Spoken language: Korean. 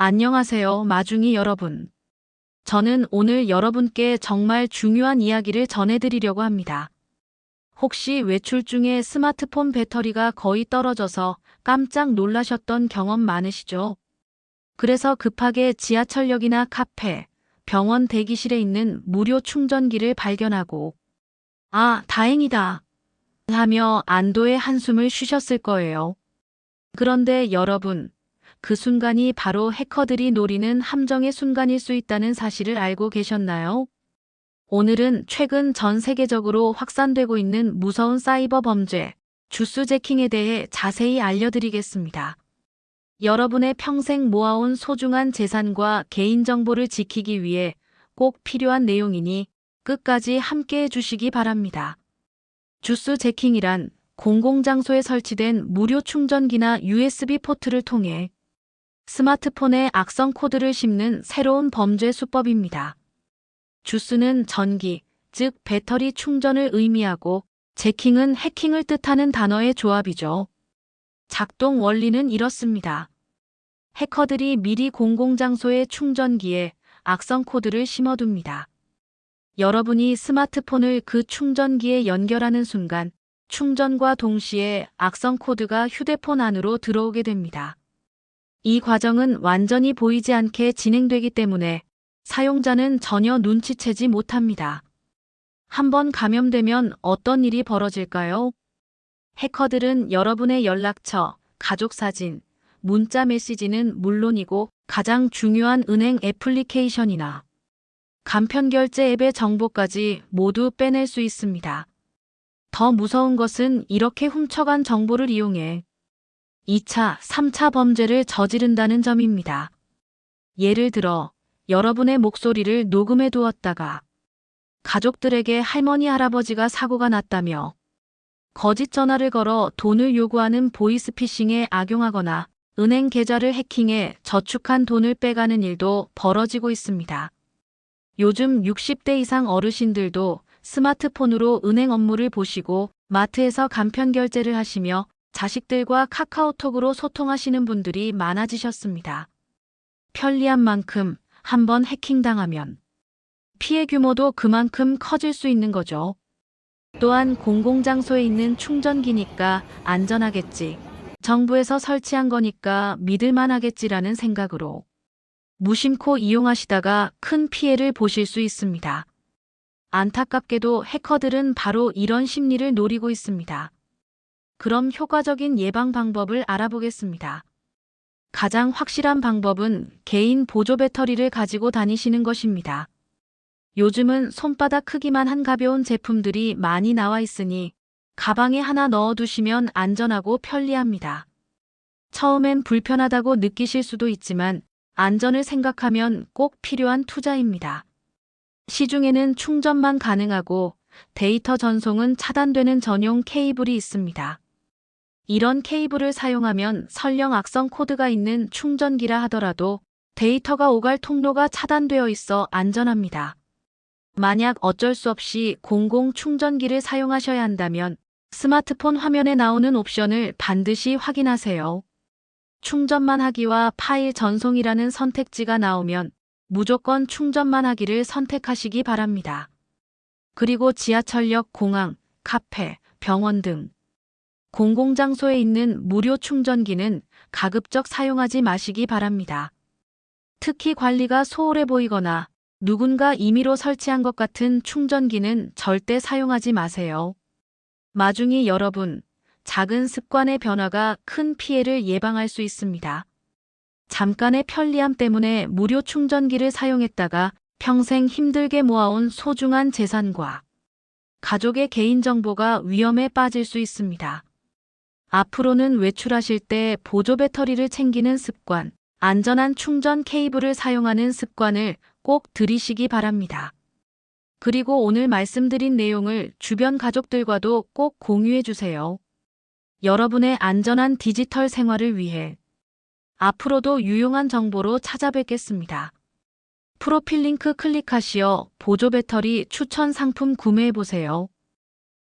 안녕하세요, 마중이 여러분. 저는 오늘 여러분께 정말 중요한 이야기를 전해드리려고 합니다. 혹시 외출 중에 스마트폰 배터리가 거의 떨어져서 깜짝 놀라셨던 경험 많으시죠? 그래서 급하게 지하철역이나 카페, 병원 대기실에 있는 무료 충전기를 발견하고, 아, 다행이다. 하며 안도의 한숨을 쉬셨을 거예요. 그런데 여러분, 그 순간이 바로 해커들이 노리는 함정의 순간일 수 있다는 사실을 알고 계셨나요? 오늘은 최근 전 세계적으로 확산되고 있는 무서운 사이버 범죄, 주스 제킹에 대해 자세히 알려드리겠습니다. 여러분의 평생 모아온 소중한 재산과 개인정보를 지키기 위해 꼭 필요한 내용이니 끝까지 함께 해 주시기 바랍니다. 주스 제킹이란 공공장소에 설치된 무료 충전기나 USB 포트를 통해 스마트폰에 악성 코드를 심는 새로운 범죄 수법입니다. 주스는 전기, 즉 배터리 충전을 의미하고 제킹은 해킹을 뜻하는 단어의 조합이죠. 작동 원리는 이렇습니다. 해커들이 미리 공공장소의 충전기에 악성 코드를 심어둡니다. 여러분이 스마트폰을 그 충전기에 연결하는 순간 충전과 동시에 악성 코드가 휴대폰 안으로 들어오게 됩니다. 이 과정은 완전히 보이지 않게 진행되기 때문에 사용자는 전혀 눈치채지 못합니다. 한번 감염되면 어떤 일이 벌어질까요? 해커들은 여러분의 연락처, 가족 사진, 문자 메시지는 물론이고 가장 중요한 은행 애플리케이션이나 간편 결제 앱의 정보까지 모두 빼낼 수 있습니다. 더 무서운 것은 이렇게 훔쳐간 정보를 이용해 2차, 3차 범죄를 저지른다는 점입니다. 예를 들어 여러분의 목소리를 녹음해 두었다가 가족들에게 할머니 할아버지가 사고가 났다며 거짓 전화를 걸어 돈을 요구하는 보이스피싱에 악용하거나 은행 계좌를 해킹해 저축한 돈을 빼가는 일도 벌어지고 있습니다. 요즘 60대 이상 어르신들도 스마트폰으로 은행 업무를 보시고 마트에서 간편 결제를 하시며 자식들과 카카오톡으로 소통하시는 분들이 많아지셨습니다. 편리한 만큼 한번 해킹당하면 피해 규모도 그만큼 커질 수 있는 거죠. 또한 공공장소에 있는 충전기니까 안전하겠지. 정부에서 설치한 거니까 믿을만 하겠지라는 생각으로 무심코 이용하시다가 큰 피해를 보실 수 있습니다. 안타깝게도 해커들은 바로 이런 심리를 노리고 있습니다. 그럼 효과적인 예방 방법을 알아보겠습니다. 가장 확실한 방법은 개인 보조 배터리를 가지고 다니시는 것입니다. 요즘은 손바닥 크기만 한 가벼운 제품들이 많이 나와 있으니 가방에 하나 넣어두시면 안전하고 편리합니다. 처음엔 불편하다고 느끼실 수도 있지만 안전을 생각하면 꼭 필요한 투자입니다. 시중에는 충전만 가능하고 데이터 전송은 차단되는 전용 케이블이 있습니다. 이런 케이블을 사용하면 설령 악성 코드가 있는 충전기라 하더라도 데이터가 오갈 통로가 차단되어 있어 안전합니다. 만약 어쩔 수 없이 공공 충전기를 사용하셔야 한다면 스마트폰 화면에 나오는 옵션을 반드시 확인하세요. 충전만 하기와 파일 전송이라는 선택지가 나오면 무조건 충전만 하기를 선택하시기 바랍니다. 그리고 지하철역, 공항, 카페, 병원 등 공공장소에 있는 무료 충전기는 가급적 사용하지 마시기 바랍니다. 특히 관리가 소홀해 보이거나 누군가 임의로 설치한 것 같은 충전기는 절대 사용하지 마세요. 마중이 여러분, 작은 습관의 변화가 큰 피해를 예방할 수 있습니다. 잠깐의 편리함 때문에 무료 충전기를 사용했다가 평생 힘들게 모아온 소중한 재산과 가족의 개인정보가 위험에 빠질 수 있습니다. 앞으로는 외출하실 때 보조 배터리를 챙기는 습관, 안전한 충전 케이블을 사용하는 습관을 꼭 들이시기 바랍니다. 그리고 오늘 말씀드린 내용을 주변 가족들과도 꼭 공유해 주세요. 여러분의 안전한 디지털 생활을 위해 앞으로도 유용한 정보로 찾아뵙겠습니다. 프로필 링크 클릭하시어 보조 배터리 추천 상품 구매해 보세요.